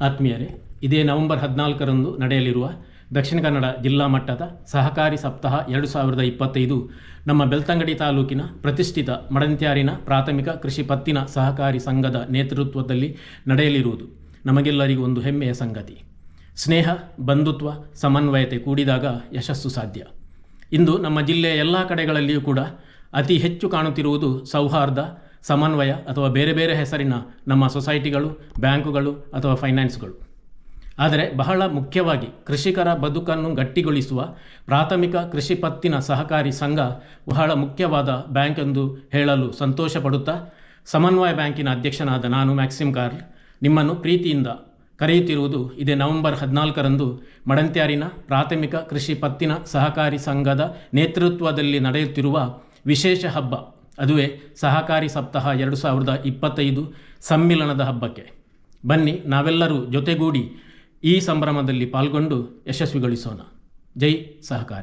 ಆತ್ಮೀಯರೇ, ಇದೇ ನವೆಂಬರ್ ಹದಿನಾಲ್ಕರಂದು ನಡೆಯಲಿರುವ ದಕ್ಷಿಣ ಕನ್ನಡ ಜಿಲ್ಲಾ ಮಟ್ಟದ ಸಹಕಾರಿ ಸಪ್ತಾಹ ಎರಡು ಸಾವಿರದ ಇಪ್ಪತ್ತೈದು ನಮ್ಮ ಬೆಳ್ತಂಗಡಿ ತಾಲೂಕಿನ ಪ್ರತಿಷ್ಠಿತ ಮಡಂತ್ಯಾರಿನ ಪ್ರಾಥಮಿಕ ಕೃಷಿ ಪತ್ತಿನ ಸಹಕಾರಿ ಸಂಘದ ನೇತೃತ್ವದಲ್ಲಿ ನಡೆಯಲಿರುವುದು ನಮಗೆಲ್ಲರಿಗೂ ಒಂದು ಹೆಮ್ಮೆಯ ಸಂಗತಿ. ಸ್ನೇಹ, ಬಂಧುತ್ವ, ಸಮನ್ವಯತೆ ಕೂಡಿದಾಗ ಯಶಸ್ಸು ಸಾಧ್ಯ. ಇಂದು ನಮ್ಮ ಜಿಲ್ಲೆಯ ಎಲ್ಲ ಕಡೆಗಳಲ್ಲಿಯೂ ಕೂಡ ಅತಿ ಹೆಚ್ಚು ಕಾಣುತ್ತಿರುವುದು ಸೌಹಾರ್ದ ಸಮನ್ವಯ ಅಥವಾ ಬೇರೆ ಬೇರೆ ಹೆಸರಿನ ನಮ್ಮ ಸೊಸೈಟಿಗಳು, ಬ್ಯಾಂಕುಗಳು ಅಥವಾ ಫೈನಾನ್ಸ್ಗಳು. ಆದರೆ ಬಹಳ ಮುಖ್ಯವಾಗಿ ಕೃಷಿಕರ ಬದುಕನ್ನು ಗಟ್ಟಿಗೊಳಿಸುವ ಪ್ರಾಥಮಿಕ ಕೃಷಿ ಪತ್ತಿನ ಸಹಕಾರಿ ಸಂಘ ಬಹಳ ಮುಖ್ಯವಾದ ಬ್ಯಾಂಕ್ ಎಂದು ಹೇಳಲು ಸಂತೋಷ ಪಡುತ್ತಾ ಸಮನ್ವಯ ಬ್ಯಾಂಕಿನ ಅಧ್ಯಕ್ಷನಾದ ನಾನು ಮ್ಯಾಕ್ಸಿಮ್ ಕಾರ್ಲ್. ನಿಮ್ಮನ್ನು ಪ್ರೀತಿಯಿಂದ ಕರೆಯುತ್ತಿರುವುದು ಇದೇ ನವೆಂಬರ್ ಹದಿನಾಲ್ಕರಂದು ಮಡಂತ್ಯಾರಿನ ಪ್ರಾಥಮಿಕ ಕೃಷಿ ಪತ್ತಿನ ಸಹಕಾರಿ ಸಂಘದ ನೇತೃತ್ವದಲ್ಲಿ ನಡೆಯುತ್ತಿರುವ ವಿಶೇಷ ಹಬ್ಬ. ಅದುವೇ ಸಹಕಾರಿ ಸಪ್ತಾಹ ಎರಡು ಸಾವಿರದ ಇಪ್ಪತ್ತೈದು ಸಮ್ಮಿಲನದ ಹಬ್ಬಕ್ಕೆ. ಬನ್ನಿ ನಾವೆಲ್ಲರೂ ಜೊತೆಗೂಡಿ ಈ ಸಂಭ್ರಮದಲ್ಲಿ ಪಾಲ್ಗೊಂಡು ಯಶಸ್ವಿಗೊಳಿಸೋಣ. ಜೈ ಸಹಕಾರಿ.